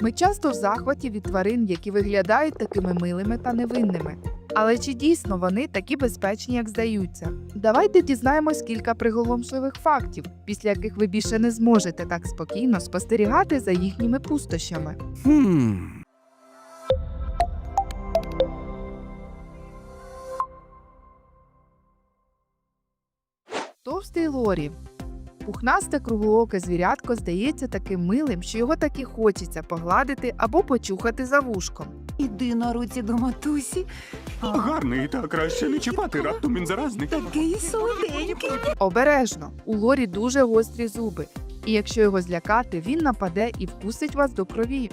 Ми часто в захваті від тварин, які виглядають такими милими та невинними. Але чи дійсно вони такі безпечні, як здаються? Давайте дізнаємось кілька приголомшливих фактів, після яких ви більше не зможете так спокійно спостерігати за їхніми пустощами. Хм. Товстий лорі. Пухнасте круглооке звірятко здається таким милим, що його так і хочеться погладити або почухати за вушком. Іди на руці до матусі. А, Гарний, та краще не чіпати, раптом він заразний. такий солоденький. Обережно, у лорі дуже гострі зуби, і якщо його злякати, він нападе і вкусить вас до крові.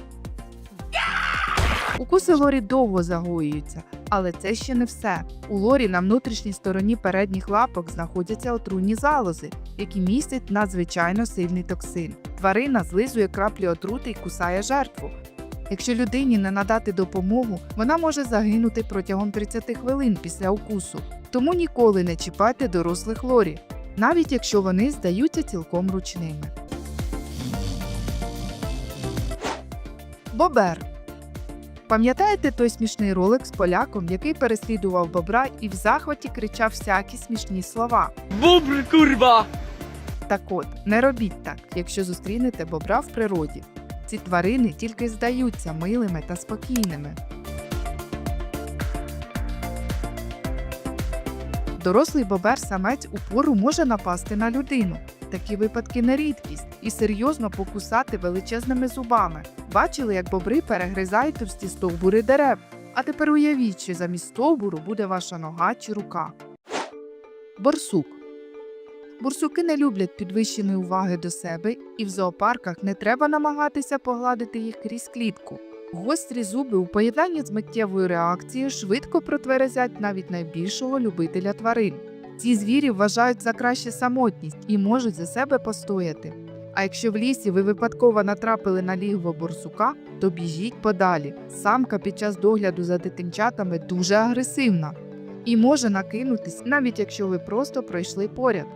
Укуси лорі довго загоюються, але це ще не все. У лорі на внутрішній стороні передніх лапок знаходяться отруйні залози, які містять надзвичайно сильний токсин. Тварина злизує краплі отрути і кусає жертву. Якщо людині не надати допомогу, вона може загинути протягом 30 хвилин після укусу. Тому ніколи не чіпайте дорослих лорі, навіть якщо вони здаються цілком ручними. Бобер. Пам'ятаєте той смішний ролик з поляком, який переслідував бобра і в захваті кричав всякі смішні слова? Бобр, kurwa! Так от, не робіть так, якщо зустрінете бобра в природі. Ці тварини тільки здаються милими та спокійними. Дорослий бобер-самець упору може напасти на людину. Такі випадки не рідкість і серйозно покусати величезними зубами. Бачили, як бобри перегризають товсті стовбури дерев. А тепер уявіть, що замість стовбуру буде ваша нога чи рука. Борсук. Бурсуки не люблять підвищеної уваги до себе, і в зоопарках не треба намагатися погладити їх крізь клітку. Гострі зуби у поєднанні з миттєвою реакцією швидко протверезять навіть найбільшого любителя тварин. Ці звірі вважають за краще самотність і можуть за себе постояти. А якщо в лісі ви випадково натрапили на лігво борсука, то біжіть подалі. Самка під час догляду за дитинчатами дуже агресивна і може накинутись, навіть якщо ви просто пройшли поряд.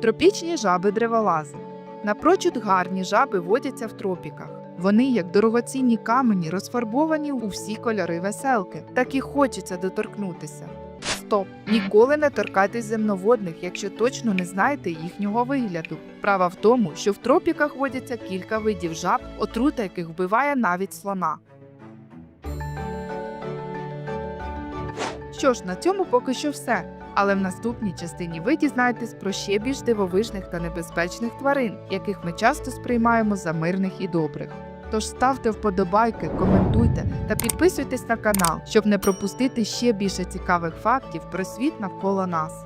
Тропічні жаби древолази. Напрочуд гарні жаби водяться в тропіках. Вони, як дорогоцінні камені, розфарбовані у всі кольори веселки, так і хочеться доторкнутися. Стоп! Ніколи не торкайтесь земноводних, якщо точно не знаєте їхнього вигляду. Права в тому, що в тропіках водяться кілька видів жаб, отрута яких вбиває навіть слона. Що ж, на цьому поки що все. Але в наступній частині ви дізнаєтесь про ще більш дивовижних та небезпечних тварин, яких ми часто сприймаємо за мирних і добрих. Тож ставте вподобайки, коментуйте та підписуйтесь на канал, щоб не пропустити ще більше цікавих фактів про світ навколо нас.